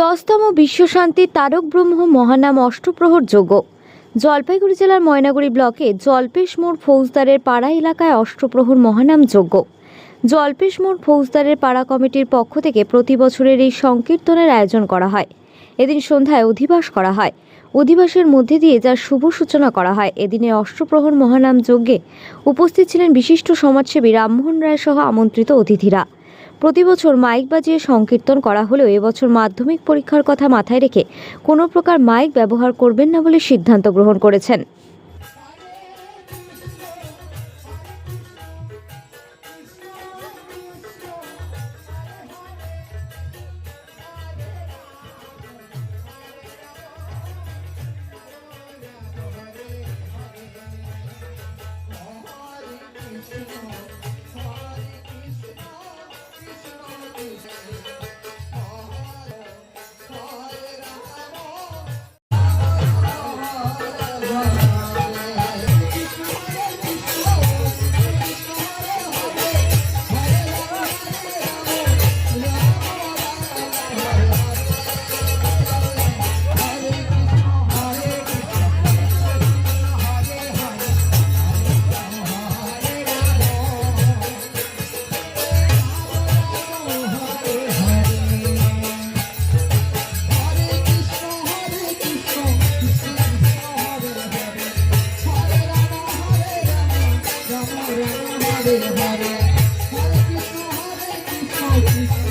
দশতম বিশ্বশান্তি তারক ব্রহ্ম মহানাম অষ্টপ্রহর যোগ্য। জলপাইগুড়ি জেলার ময়নাগুড়ি ব্লকে জলপেশ মোড় ফৌজদারের পাড়া এলাকায় অষ্টপ্রহর মহানাম যজ্ঞ জলপেশ মোড় ফৌজদারের পাড়া কমিটির পক্ষ থেকে প্রতি বছরের এই সংকীর্তনের আয়োজন করা হয়। এদিন সন্ধ্যায় অধিবাস করা হয়। অধিবাসের মধ্যে দিয়ে যার শুভ সূচনা করা হয়, এদিনে অষ্টপ্রহর মহানাম যজ্ঞে উপস্থিত ছিলেন বিশিষ্ট সমাজসেবী রামমোহন রায় সহ আমন্ত্রিত অতিথিরা। প্রতি বছর মাইক বাজিয়ে সংকীর্তন করা হলেও এবছর মাধ্যমিক পরীক্ষার কথা মাথায় রেখে কোনো প্রকার মাইক ব্যবহার করবেন না বলে সিদ্ধান্ত গ্রহণ করেছেন। Hare Hare Hare Krishna Hare Krishna Krishna